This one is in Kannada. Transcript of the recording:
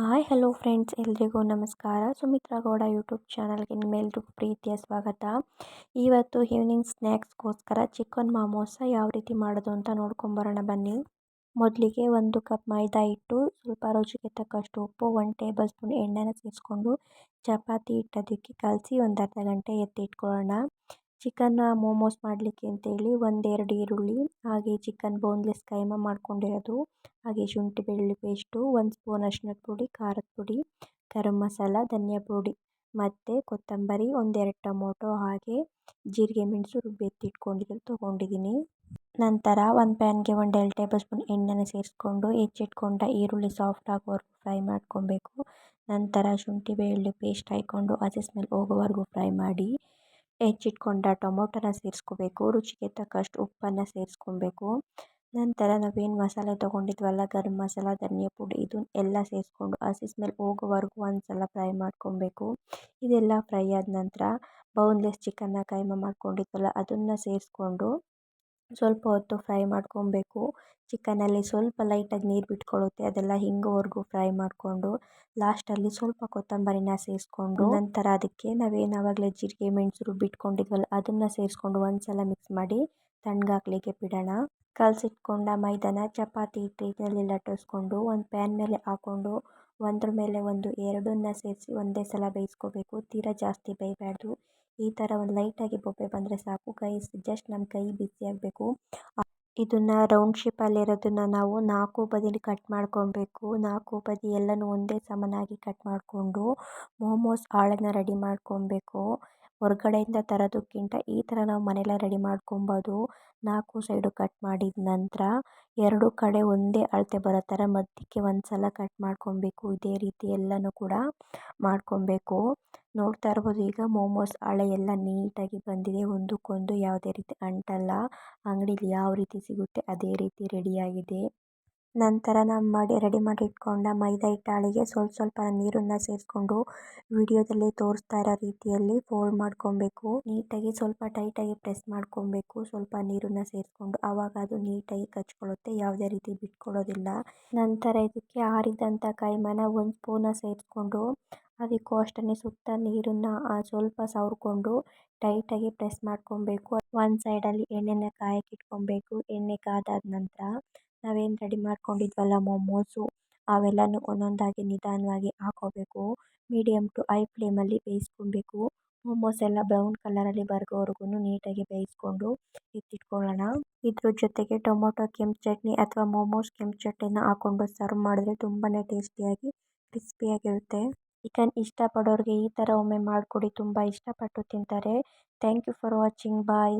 ಹಾಯ್, ಹಲೋ ಫ್ರೆಂಡ್ಸ್, ಎಲ್ರಿಗೂ ನಮಸ್ಕಾರ. ಸುಮಿತ್ರಾ ಗೌಡ ಯೂಟ್ಯೂಬ್ ಚಾನಲ್ಗೆ ನಿಮ್ಮೆಲ್ರಿಗೂ ಪ್ರೀತಿಯ ಸ್ವಾಗತ. ಇವತ್ತು ಈವ್ನಿಂಗ್ ಸ್ನ್ಯಾಕ್ಸ್ಗೋಸ್ಕರ ಚಿಕನ್ ಮಾಮೋಸ ಯಾವ ರೀತಿ ಮಾಡೋದು ಅಂತ ನೋಡ್ಕೊಂಬರೋಣ ಬನ್ನಿ. ಮೊದಲಿಗೆ ಒಂದು ಕಪ್ ಮೈದಾ ಹಿಟ್ಟು, ಸ್ವಲ್ಪ ರುಚಿಗೆ ತಕ್ಕಷ್ಟು ಉಪ್ಪು, ಒಂದು ಟೇಬಲ್ ಸ್ಪೂನ್ ಎಣ್ಣೆನ ಸೇರಿಸ್ಕೊಂಡು ಚಪಾತಿ ಹಿಟ್ಟದಕ್ಕೆ ಕಲಸಿ ಒಂದು ಅರ್ಧ ಗಂಟೆ ಎತ್ತಿಟ್ಕೊಳ್ಳೋಣ ಚಿಕನ್ನ ಮೋಮೋಸ್ ಮಾಡಲಿಕ್ಕೆ ಅಂತೇಳಿ ಒಂದೆರಡು ಈರುಳ್ಳಿ, ಹಾಗೆ ಚಿಕನ್ ಬೋನ್ಲೆಸ್ ಕೈಮಾ ಮಾಡ್ಕೊಂಡಿರೋದು. ಹಾಗೆ ಶುಂಠಿ, ಬೆಳ್ಳುಳ್ಳಿ ಪೇಸ್ಟು ಒಂದು ಸ್ಪೂನ್ ಅರಿಶಿನದ ಪುಡಿ, ಖಾರದ ಪುಡಿ, ಗರಂ ಮಸಾಲ, ಧನಿಯಾ ಪುಡಿ ಮತ್ತು ಕೊತ್ತಂಬರಿ, ಒಂದೆರಡು ಟೊಮೊಟೊ, ಹಾಗೆ ಜೀರಿಗೆ ಮೆಣಸು ರುಬ್ಬಿ ಎತ್ತಿಟ್ಕೊಂಡಿರೋದು ತೊಗೊಂಡಿದ್ದೀನಿ ನಂತರ ಒಂದು ಪ್ಯಾನ್ಗೆ ಒಂದು ಎರಡು ಟೇಬಲ್ ಸ್ಪೂನ್ ಎಣ್ಣೆನ ಸೇರಿಸ್ಕೊಂಡು ಹೆಚ್ಚಿಟ್ಕೊಂಡ ಈರುಳ್ಳಿ ಸಾಫ್ಟ್ ಆಗೋವರೆಗೂ ಫ್ರೈ ಮಾಡ್ಕೊಬೇಕು. ನಂತರ ಶುಂಠಿ, ಬೆಳ್ಳುಳ್ಳಿ ಪೇಸ್ಟ್ ಹಾಕ್ಕೊಂಡು ಹಸಿ ಸ್ಮೆಲ್ ಹೋಗೋವರೆಗೂ ಫ್ರೈ ಮಾಡಿ. ಹೆಚ್ಚಿಟ್ಕೊಂಡ ಟೊಮೊಟೊನ ಸೇರಿಸ್ಕೊಬೇಕು, ರುಚಿಗೆ ತಕ್ಕಷ್ಟು ಉಪ್ಪನ್ನು ಸೇರಿಸ್ಕೊಬೇಕು. ನಂತರ ನಾವೇನು ಮಸಾಲೆ ತೊಗೊಂಡಿದ್ವಲ್ಲ, ಗರಂ ಮಸಾಲ, ಧನಿಯಾ ಪುಡಿ ಇದು ಎಲ್ಲ ಸೇರಿಸ್ಕೊಂಡು ಹಸಿ ಸ್ಮೆಲ್ ಹೋಗೋವರೆಗೂ ಒಂದು ಸಲ ಫ್ರೈ ಮಾಡ್ಕೊಬೇಕು. ಇದೆಲ್ಲ ಫ್ರೈ ಆದ ನಂತರ ಬೌನ್ಲೆಸ್ ಚಿಕನ್ನ ಕೈಮಾ ಮಾಡ್ಕೊಂಡಿದ್ವಲ್ಲ, ಅದನ್ನು ಸೇರಿಸ್ಕೊಂಡು ಸ್ವಲ್ಪ ಹೊತ್ತು ಫ್ರೈ ಮಾಡ್ಕೊಬೇಕು. ಚಿಕನಲ್ಲಿ ಸ್ವಲ್ಪ ಲೈಟಾಗಿ ನೀರು ಬಿಟ್ಕೊಳ್ಳುತ್ತೆ ಅದೆಲ್ಲ ಹಿಂಗೋವರೆಗೂ ಫ್ರೈ ಮಾಡಿಕೊಂಡು ಲಾಸ್ಟಲ್ಲಿ ಸ್ವಲ್ಪ ಕೊತ್ತಂಬರಿನ ಸೇರಿಸ್ಕೊಂಡು ನಂತರ ಅದಕ್ಕೆ ನಾವೇನು ಆವಾಗಲೇ ಜೀರಿಗೆ ಮೆಣಸು ರುಬ್ಬಿಟ್ಕೊಂಡಿದ್ವಲ್ಲ ಅದನ್ನು ಸೇರಿಸ್ಕೊಂಡು ಒಂದು ಸಲ ಮಿಕ್ಸ್ ಮಾಡಿ ತಣ್ಣಗಾಗ್ಲಿಕ್ಕೆ ಬಿಡೋಣ. ಕಲಸಿಟ್ಕೊಂಡ ಮೈದಾನ ಚಪಾತಿ ಹಿಟ್ಟಿನಲ್ಲಿ ಲಟ್ಟಿಸ್ಕೊಂಡು ಒಂದು ಪ್ಯಾನ್ ಮೇಲೆ ಹಾಕ್ಕೊಂಡು ಒಂದ್ರ ಮೇಲೆ ಒಂದು ಎರಡನ್ನ ಸೇರಿಸಿ ಒಂದೇ ಸಲ ಬೇಯಿಸ್ಕೋಬೇಕು. ತೀರಾ ಜಾಸ್ತಿ ಬೇಯಬಾರ್ದು. ಈ ಥರ ಒಂದು ಲೈಟಾಗಿ ಬೊಬ್ಬೆ ಬಂದರೆ ಸಾಕು. ಕೈ ಜಸ್ಟ್ ನಮ್ಮ ಕೈ ಬಿಸಿ ಆಗಬೇಕು. ಇದನ್ನು ರೌಂಡ್ ಶೇಪಲ್ಲಿರೋದನ್ನು ನಾವು ನಾಲ್ಕು ಬದಿಲಿ ಕಟ್ ಮಾಡ್ಕೊಬೇಕು. ನಾಲ್ಕು ಬದಿ ಎಲ್ಲನೂ ಒಂದೇ ಸಮನಾಗಿ ಕಟ್ ಮಾಡಿಕೊಂಡು ಮೋಮೋಸ್ ಹಾಳನ್ನು ರೆಡಿ ಮಾಡ್ಕೊಬೇಕು. ಹೊರಗಡೆಯಿಂದ ತರೋದಕ್ಕಿಂತ ಈ ಥರ ನಾವು ಮನೆಯಲ್ಲೇ ರೆಡಿ ಮಾಡ್ಕೊಬೋದು. ನಾಲ್ಕು ಸೈಡು ಕಟ್ ಮಾಡಿದ ನಂತರ ಎರಡು ಕಡೆ ಒಂದೇ ಅಳತೆ ಬರೋ ಥರ ಮಧ್ಯಕ್ಕೆ ಒಂದು ಸಲ ಕಟ್ ಮಾಡ್ಕೊಬೇಕು. ಇದೇ ರೀತಿ ಎಲ್ಲನೂ ಕೂಡ ಮಾಡ್ಕೊಬೇಕು. ನೋಡ್ತಾ ಇರ್ಬೋದು. ಈಗ ಮೋಮೋಸ್ ಹಳೆ ಎಲ್ಲ ನೀಟಾಗಿ ಬಂದಿದೆ. ಒಂದಕ್ಕೊಂದು ಯಾವುದೇ ರೀತಿ ಅಂಟಲ್ಲ. ಅಂಗಡಿಲಿ ಯಾವ ರೀತಿ ಸಿಗುತ್ತೆ ಅದೇ ರೀತಿ ರೆಡಿಯಾಗಿದೆ. ನಂತರ ನಾವು ಮಾಡಿ ರೆಡಿ ಮಾಡಿ ಇಟ್ಕೊಂಡ ಮೈದಾ ಹಿಟ್ಟು ಹಾಳೆಗೆ ಸ್ವಲ್ಪ ಸ್ವಲ್ಪ ನೀರನ್ನು ಸೇರಿಸ್ಕೊಂಡು ವಿಡಿಯೋದಲ್ಲಿ ತೋರಿಸ್ತಾ ಇರೋ ರೀತಿಯಲ್ಲಿ ಫೋಲ್ಡ್ ಮಾಡ್ಕೊಬೇಕು. ನೀಟಾಗಿ ಸ್ವಲ್ಪ ಟೈಟಾಗಿ ಪ್ರೆಸ್ ಮಾಡ್ಕೊಬೇಕು. ಸ್ವಲ್ಪ ನೀರನ್ನು ಸೇರಿಸ್ಕೊಂಡು ಆವಾಗ ಅದು ನೀಟಾಗಿ ಕಚ್ಕೊಳ್ಳುತ್ತೆ. ಯಾವುದೇ ರೀತಿ ಬಿಟ್ಕೊಡೋದಿಲ್ಲ. ನಂತರ ಇದಕ್ಕೆ ಆರಿದಂಥ ಕೈಮನ ಒಂದು ಸ್ಪೂನ ಸೇರಿಸ್ಕೊಂಡು ಅದಕ್ಕೂ ಅಷ್ಟೇ ಸುತ್ತ ನೀರನ್ನು ಸ್ವಲ್ಪ ಸವ್ರ್ಕೊಂಡು ಟೈಟಾಗಿ ಪ್ರೆಸ್ ಮಾಡ್ಕೊಬೇಕು. ಒಂದು ಸೈಡಲ್ಲಿ ಎಣ್ಣೆನ ಕಾಯಕ್ಕೆ ಇಟ್ಕೊಬೇಕು ಎಣ್ಣೆ ಕಾದಾದ ನಂತರ ನಾವೇನು ರೆಡಿ ಮಾಡ್ಕೊಂಡಿದ್ವಲ್ಲ ಮೋಮೋಸು ಅವೆಲ್ಲನೂ ಒಂದೊಂದಾಗಿ ನಿಧಾನವಾಗಿ ಹಾಕ್ಕೋಬೇಕು ಮೀಡಿಯಮ್ ಟು ಐ ಫ್ಲೇಮಲ್ಲಿ ಬೇಯಿಸ್ಕೊಬೇಕು. ಮೋಮೋಸ್ ಎಲ್ಲ ಬ್ರೌನ್ ಕಲರಲ್ಲಿ ಬರೋವರೆಗೂ ನೀಟಾಗಿ ಬೇಯಿಸ್ಕೊಂಡು ಎತ್ತಿಟ್ಕೊಳ್ಳೋಣ ಇದ್ರ ಜೊತೆಗೆ ಟೊಮೊಟೊ ಕೆಂಪು ಚಟ್ನಿ ಅಥವಾ ಮೋಮೋಸ್ ಕೆಂಪು ಚಟ್ನಿನ ಹಾಕ್ಕೊಂಡು ಸರ್ವ್ ಮಾಡಿದ್ರೆ ತುಂಬಾ ಟೇಸ್ಟಿಯಾಗಿ ಕ್ರಿಸ್ಪಿಯಾಗಿರುತ್ತೆ. ಚಿಕನ್ ಇಷ್ಟಪಡೋರಿಗೆ ಈ ಥರ ಒಮ್ಮೆ ಮಾಡಿಕೊಡಿ ತುಂಬ ಇಷ್ಟಪಟ್ಟು ತಿಂತಾರೆ. Thank you for watching. Bye.